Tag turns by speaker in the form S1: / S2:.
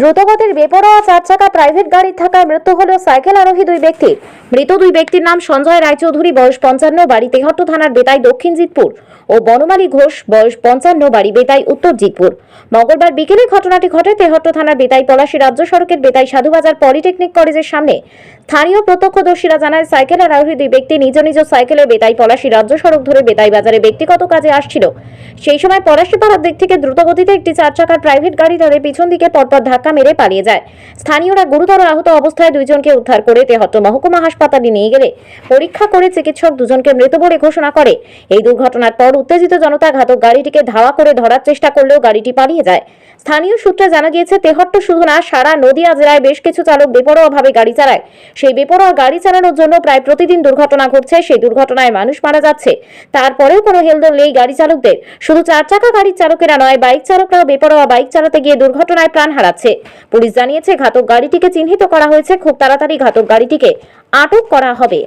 S1: দ্রুতগতির বেপরোয়া চার চাকা প্রাইভেট গাড়ির থাকায় মৃত্যু হল সাইকেল আরোহী দুই ব্যক্তির মৃত দুই ব্যক্তির নাম সঞ্জয় রায়চৌধুরী, বয়স পঞ্চান্ন, বাড়ি তেহট্ট থানার বেতাই, দক্ষিণ জিতপুর। ও বনমালী ঘোষ, বয়স পঞ্চান্ন, বাড়ি বেতাই, উত্তর জিতপুর। মঙ্গলবার বিকেলে ঘটনাটি ঘটে তেহট্ট থানার বেতাই পলাশী রাজ্য সড়কের বেতাই সাধুবাজার পলিটেকনিক কলেজের সামনে। স্থানীয় প্রত্যক্ষদর্শীরা জানায়, সাইকেল আরোহী দুই ব্যক্তি নিজ নিজ সাইকেলে বেতাই পলাশী রাজ্য সড়ক ধরে বেতাই বাজারে ব্যক্তিগত কাজে আসছিল। সেই সময় পলাশী পাড়ার দিক থেকে দ্রুতগতিতে একটি চার চাকার প্রাইভেট গাড়ি তাদের পিছন দিকে পরপর ধাক্কা মেরে পালিয়ে যায়। স্থানীয়রা গুরুতর আহত অবস্থায় দুইজনকে উদ্ধার করে তেহট্ট মহকুমা হাসপাতালে নিয়ে গেলে পরীক্ষা করে চিকিৎসক দুজনকে মৃত বলে ঘোষণা করে। এই দুর্ঘটনার পর উত্তেজিত জনতা ঘাতক গাড়িটিকে ধাওয়া করে ধরার চেষ্টা করলেও গাড়িটি পালিয়ে যায়। স্থানীয় সূত্রে জানা গিয়েছে, তেহট্ট শুধু না সারা নদিয়া জেলায় বেশ কিছু চালক বেপরোয়াভাবে গাড়ি চালায়। সেই বেপরোয়া গাড়ি চালানোর জন্য প্রায় প্রতিদিন দুর্ঘটনা ঘটছে, সেই দুর্ঘটনায় মানুষ মারা যাচ্ছে। তারপরেও কোনো হেলদোল নেই গাড়ি চালকদের। শুধু চার চাকা গাড়ির চালকেরা নয়, বাইক চালকরাও বেপরোয়া বাইক চালাতে গিয়ে দুর্ঘটনায় প্রাণ হারাচ্ছে। পুলিশ জানিয়েছে, ঘাতক গাড়িটিকে চিহ্নিত করা হয়েছে। খুব তাড়াতাড়ি ঘাতক গাড়িটিকে আটক করা হবে।